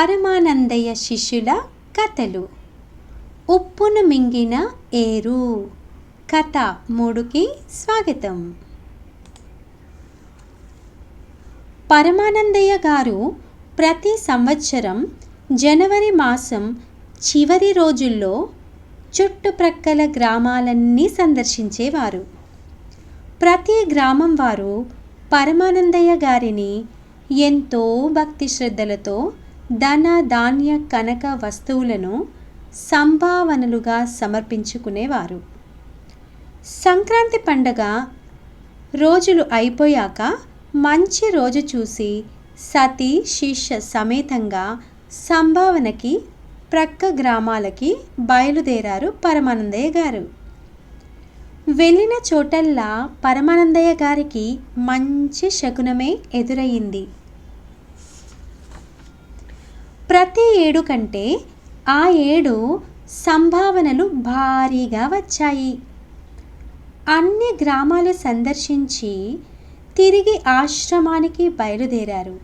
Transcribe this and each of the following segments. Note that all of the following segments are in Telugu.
పరమానందయ్య శిష్యుల కథలు. ఉప్పును మింగిన ఏరు. కథ మూడుకి స్వాగతం. పరమానందయ్య గారు ప్రతి సంవత్సరం జనవరి మాసం చివరి రోజుల్లో చుట్టుప్రక్కల గ్రామాలన్నీ సందర్శించేవారు. ప్రతి గ్రామం వారు పరమానందయ్య గారిని ఎంతో భక్తి శ్రద్ధలతో ధన ధాన్య కనక వస్తువులను సంభావనలుగా సమర్పించుకునేవారు. సంక్రాంతి పండగ రోజులు అయిపోయాక మంచి రోజు చూసి సతీ శిష్య సమేతంగా సంభావనకి ప్రక్క గ్రామాలకి బయలుదేరారు పరమానందయ్య గారు. వెళ్ళిన చోటల్లా పరమానందయ్య గారికి మంచి శకునమే ఎదురయ్యింది ప్రతి ఏడు కంటే ఆ ఏడు సంభావనలు భారీగా వచ్చాయి. అన్ని గ్రామాలు సందర్శించి తిరిగి ఆశ్రమానికి బయలుదేరారు.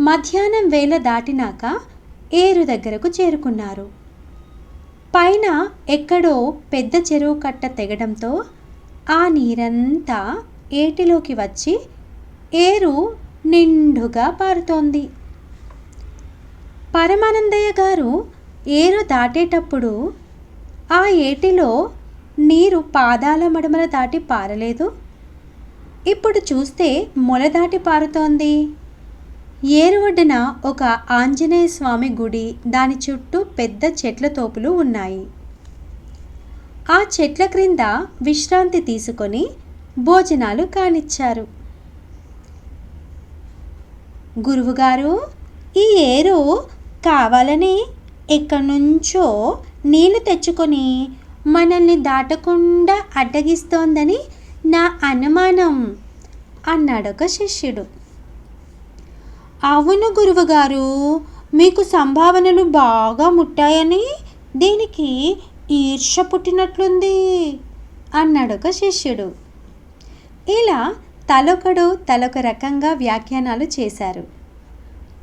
మధ్యాహ్నం వేళ దాటినాక ఏరు దగ్గరకు చేరుకున్నారు. పైన ఎక్కడో పెద్ద చెరువు కట్ట తెగడంతో ఆ నీరంతా ఏటిలోకి వచ్చి ఏరు నిండుగా పారుతోంది. పరమానందయ్య గారు ఏరు దాటేటప్పుడు ఆ ఏటిలో నీరు పాదాల మడమల దాటి పారలేదు. ఇప్పుడు చూస్తే మొల దాటి పారుతోంది. ఏరు ఒడ్డున ఒక ఆంజనేయ స్వామి గుడి దాని చుట్టూ పెద్ద చెట్ల తోపులు ఉన్నాయి. ఆ చెట్ల క్రింద విశ్రాంతి తీసుకొని భోజనాలు కానిచ్చారు. గురువుగారు ఈ ఏరు కావాలని ఎక్కడి నుంచో నీళ్ళు తెచ్చుకొని మనల్ని దాటకుండా అడ్డగిస్తోందని నా అనుమానం అన్నాడొక శిష్యుడు. అవును గురువుగారు మీకు సంభావనలు బాగా ముట్టాయని దీనికి ఈర్ష పుట్టినట్లుంది అన్నాడొక శిష్యుడు. ఇలా తలొకడు తలొక రకంగా వ్యాఖ్యానాలు చేశారు.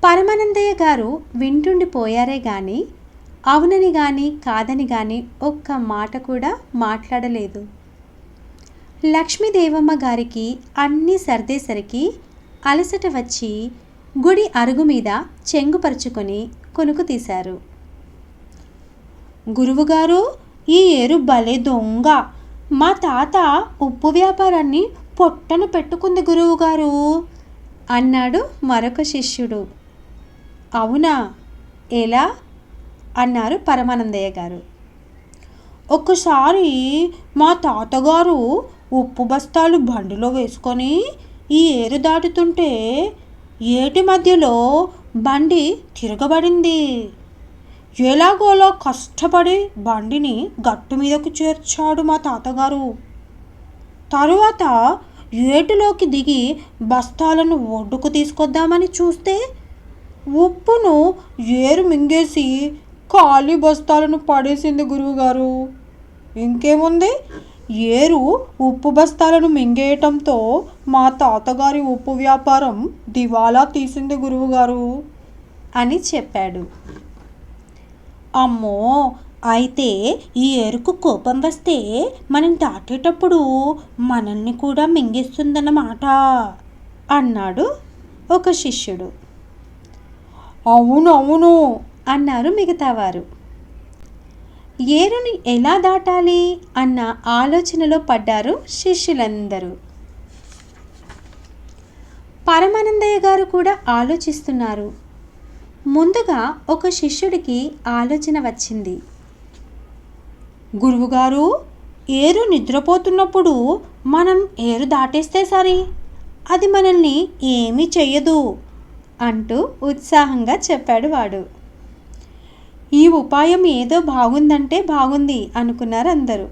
పరమానందయ్య గారు వింటుండిపోయారే కానీ అవునని కానీ కాదని కానీ ఒక్క మాట కూడా మాట్లాడలేదు. లక్ష్మీదేవమ్మ గారికి అన్నీ సర్దేసరికి అలసట వచ్చి గుడి అరుగు మీద చెంగుపరుచుకొని కొనుకు తీశారు. గురువుగారు ఈ ఏరు భలే దొంగ. మా తాత ఉప్పు వ్యాపారాన్ని పొట్టను పెట్టుకుంది గురువుగారు అన్నాడు మరొక శిష్యుడు. అవునా? ఎలా? అన్నారు పరమానందయ్య గారు. ఒక్కసారి మా తాతగారు ఉప్పు బస్తాలు బండిలో వేసుకొని ఈ ఏరు దాటుతుంటే ఏటి మధ్యలో బండి తిరగబడింది. ఎలాగోలా కష్టపడి బండిని గట్టు మీదకు చేర్చాడు మా తాతగారు. తరువాత ఏటిలోకి దిగి బస్తాలను ఒడ్డుకు తీసుకొద్దామని చూస్తే ఉప్పును ఏరు మింగేసి ఖాళీ బస్తాలను పడేసింది గురువుగారు. ఇంకేముంది? ఏరు ఉప్పు బస్తాలను మింగేయటంతో మా తాతగారి ఉప్పు వ్యాపారం దివాలా తీసింది గురువుగారు అని చెప్పాడు. అమ్మో! అయితే ఈ ఎరుకు కోపం వస్తే మనం దాటేటప్పుడు మనల్ని కూడా మింగిస్తుందన్నమాట అన్నాడు ఒక శిష్యుడు. అవును అవును అన్నారు మిగతావారు. ఏరుని ఎలా దాటాలి అన్న ఆలోచనలో పడ్డారు శిష్యులందరూ. పరమానందయ్య గారు కూడా ఆలోచిస్తున్నారు. ముందుగా ఒక శిష్యుడికి ఆలోచన వచ్చింది. గురువుగారు ఏరు నిద్రపోతున్నప్పుడు మనం ఏరు దాటేస్తే సరి. అది మనల్ని ఏమీ చెయ్యదు. అంటూ ఉత్సాహంగా చెప్పాడు వాడు. ఈ ఉపాయం ఏదో బాగుందంటే బాగుంది అనుకున్నారు అందరూ.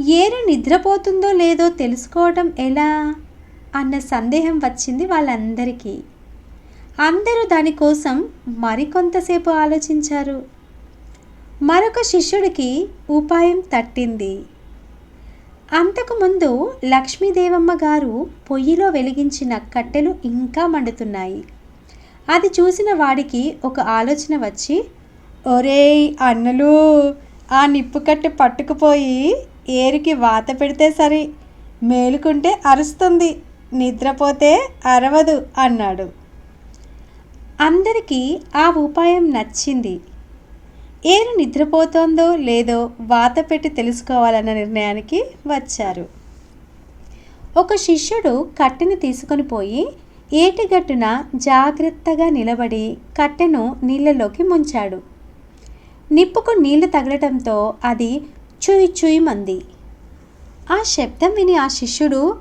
ఏరు నిద్రపోతుందో లేదో తెలుసుకోవటం ఎలా? అన్న సందేహం వచ్చింది వాళ్ళందరికీ. అందరూ దానికోసం మరికొంతసేపు ఆలోచించారు. మరొక శిష్యుడికి ఉపాయం తట్టింది. అంతకుముందు లక్ష్మీదేవమ్మ గారు పొయ్యిలో వెలిగించిన కట్టెలు ఇంకా మండుతున్నాయి. అది చూసిన వాడికి ఒక ఆలోచన వచ్చి ఒరేయ్ అన్నలు ఆ నిప్పు కట్టె పట్టుకుపోయి ఏరికి వాత పెడితే సరి మేలుకుంటే అరుస్తుంది నిద్రపోతే అరవదు అన్నాడు. అందరికీ ఆ ఉపాయం నచ్చింది. ఏరు నిద్రపోతోందో లేదో వాత పెట్టి తెలుసుకోవాలన్న నిర్ణయానికి వచ్చారు. ఒక శిష్యుడు కట్టెను తీసుకొని పోయి ఏటిగట్టున జాగ్రత్తగా నిలబడి కట్టెను నీళ్ళలోకి ముంచాడు. నిప్పుకు నీళ్ళు తగలటంతో అది చుయ్ చుయ్ మంది. ఆ శబ్దం విని ఆ శిష్యుడు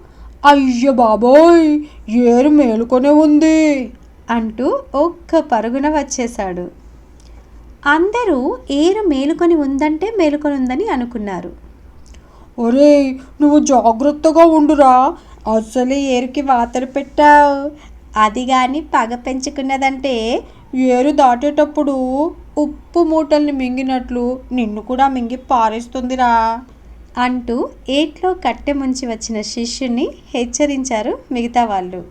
అయ్య బాబోయ్ ఏరు మేలుకొనే ఉంది అంటూ ఒక్క పరుగున వచ్చేశాడు. అందరూ ఏరు మేలుకొని ఉందంటే మేలుకొని ఉందని అనుకున్నారు. ఒరేయ్ నువ్వు జాగ్రత్తగా ఉండురా. అసలే ఏరుకి వాతలు పెట్టావు. అది కానీ పగ పెంచుకున్నదంటే? ఏరు దాటేటప్పుడు ఉప్పు మూటల్ని మింగినట్లు నిన్ను కూడా మింగి పారేస్తుందిరా. అంటూ ఏట్లో కట్టె ముంచి వచ్చిన శిష్యుని హెచ్చరించారు మిగతా వాళ్ళు.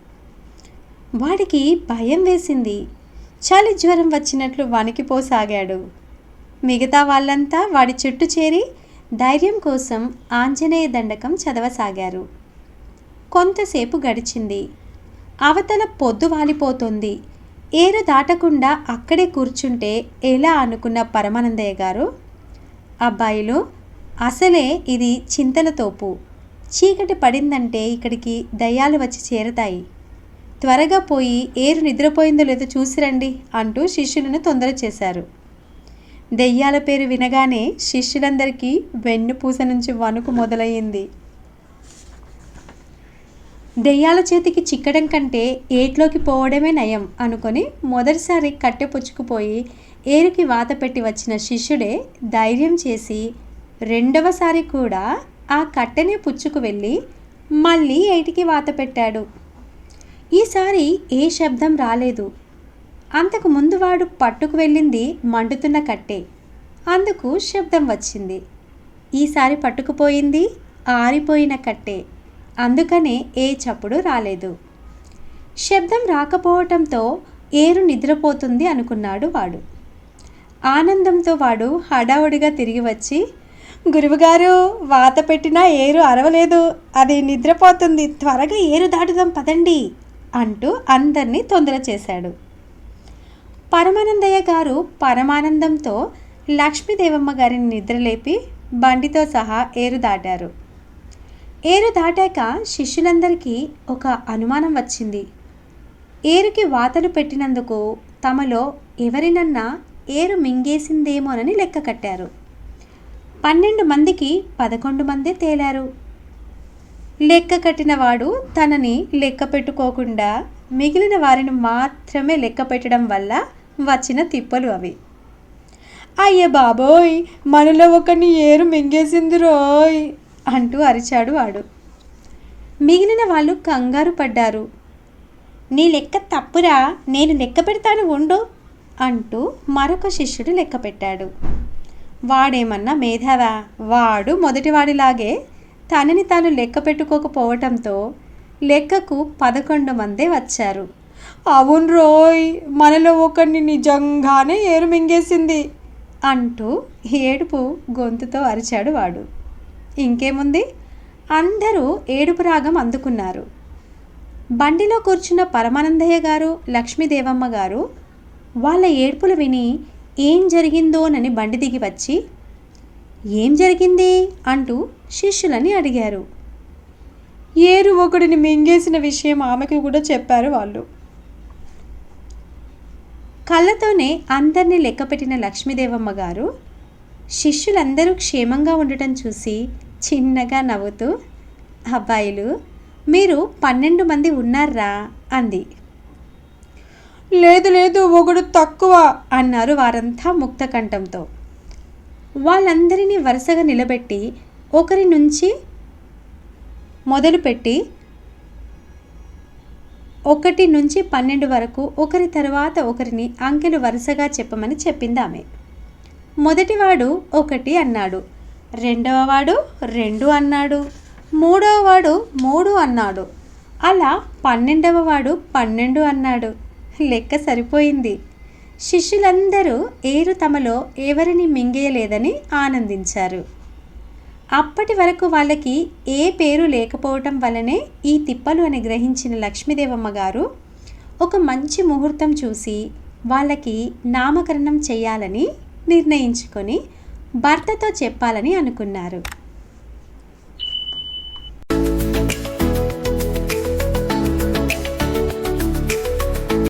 వాడికి భయం వేసింది. చలి జ్వరం వచ్చినట్లు వణికిపోసాగాడు. మిగతా వాళ్ళంతా వాడి చుట్టూ చేరి ధైర్యం కోసం ఆంజనేయ దండకం చదవసాగారు. కొంతసేపు గడిచింది. అవతల పొద్దు వాలిపోతుంది. ఏరు దాటకుండా అక్కడే కూర్చుంటే ఎలా అనుకున్న పరమానందయ్య గారు? అబ్బాయిలు అసలే ఇది చింతల తోపు. చీకటి పడిందంటే ఇక్కడికి దయ్యాలు వచ్చి చేరతాయి. త్వరగా పోయి ఏరు నిద్రపోయిందో లేదో చూసిరండి అంటూ శిష్యులను తొందర చేశారు. దెయ్యాల పేరు వినగానే శిష్యులందరికీ వెన్నుపూస నుంచి వణుకు మొదలయ్యింది. దెయ్యాల చేతికి చిక్కడం కంటే ఏట్లోకి పోవడమే నయం అనుకొని మొదటిసారి కట్టె పుచ్చుకుపోయి ఏరుకి వాత పెట్టి వచ్చిన శిష్యుడే ధైర్యం చేసి రెండవసారి కూడా ఆ కట్టెనే పుచ్చుకు వెళ్ళి మళ్ళీ ఏటికి వాత పెట్టాడు. ఈసారి ఏ శబ్దం రాలేదు. అంతకు ముందు వాడు పట్టుకు వెళ్ళింది మండుతున్న కట్టే. అందుకు శబ్దం వచ్చింది. ఈసారి పట్టుకుపోయింది ఆరిపోయిన కట్టే. అందుకనే ఏ చప్పుడు రాలేదు. శబ్దం రాకపోవటంతో ఏరు నిద్రపోతుంది అనుకున్నాడు వాడు. ఆనందంతో వాడు హడావుడిగా తిరిగి వచ్చి గురువుగారు వాత పెట్టినా ఏరు అరవలేదు. అది నిద్రపోతుంది. త్వరగా ఏరు దాటుదాం పదండి. అంటూ అందరినీ తొందర చేశాడు. పరమానందయ్య గారు పరమానందంతో లక్ష్మీదేవమ్మ గారిని నిద్రలేపి బండితో సహా ఏరు దాటారు. ఏరు దాటాక శిష్యులందరికీ ఒక అనుమానం వచ్చింది. ఏరుకి వాతలు పెట్టినందుకు తమలో ఎవరినన్నా ఏరు మింగేసిందేమోనని లెక్క కట్టారు. పన్నెండు మందికి పదకొండు మందే తేలారు. లెక్క కట్టినవాడు తనని లెక్క పెట్టుకోకుండా మిగిలిన వారిని మాత్రమే లెక్క పెట్టడం వల్ల వచ్చిన తిప్పలు అవి. అయ్య బాబోయ్ మనలో ఒకరిని ఏరు మింగేసింది రోయ్ అంటూ అరిచాడు వాడు. మిగిలిన వాళ్ళు కంగారు పడ్డారు. నీ లెక్క తప్పురా నేను లెక్క పెడతాను ఉండు అంటూ మరొక శిష్యుడు లెక్క పెట్టాడు. వాడేమన్నా మేధావా? వాడు మొదటివాడిలాగే తనని తాను లెక్క పెట్టుకోకపోవటంతో లెక్కకు పదకొండు మందే వచ్చారు. అవును రోయ్ మనలో ఒకరిని నిజంగానే ఏరు మింగేసింది అంటూ ఏడుపు గొంతుతో అరిచాడు వాడు. ఇంకేముంది? అందరూ ఏడుపు రాగం అందుకున్నారు. బండిలో కూర్చున్న పరమానందయ్య గారు లక్ష్మీదేవమ్మ గారు వాళ్ళ ఏడుపులు విని ఏం జరిగిందోనని బండి దిగి వచ్చి ఏం జరిగింది? అంటూ శిష్యులని అడిగారు. ఏరు ఒకడిని మింగేసిన విషయం ఆమెకు కూడా చెప్పారు వాళ్ళు. కళ్ళతోనే అందరినీ లెక్కపెట్టిన లక్ష్మీదేవమ్మ గారు శిష్యులందరూ క్షేమంగా ఉండటం చూసి చిన్నగా నవ్వుతూ అబ్బాయిలు మీరు పన్నెండు మంది ఉన్నారా? అంది. లేదు లేదు ఒకడు తక్కువ అన్నారు వారంతా ముక్త కంఠంతో. వాళ్ళందరినీ వరుసగా నిలబెట్టి ఒకరి నుంచి మొదలుపెట్టి ఒకటి నుంచి పన్నెండు వరకు ఒకరి తర్వాత ఒకరిని అంకెలు వరుసగా చెప్పమని చెప్పింది ఆమె మొదటివాడు ఒకటి అన్నాడు రెండవ వాడు రెండు అన్నాడు మూడవ వాడు మూడు అన్నాడు అలా పన్నెండవ వాడు పన్నెండు అన్నాడు. లెక్క సరిపోయింది. శిష్యులందరూ ఏరు తమలో ఎవరిని మింగేయలేదని ఆనందించారు. అప్పటి వరకు వాళ్ళకి ఏ పేరు లేకపోవటం వల్లనే ఈ తిప్పలు అని గ్రహించిన లక్ష్మీదేవమ్మ గారు ఒక మంచి ముహూర్తం చూసి వాళ్ళకి నామకరణం చేయాలని నిర్ణయించుకొని భర్తతో చెప్పాలని అనుకున్నారు.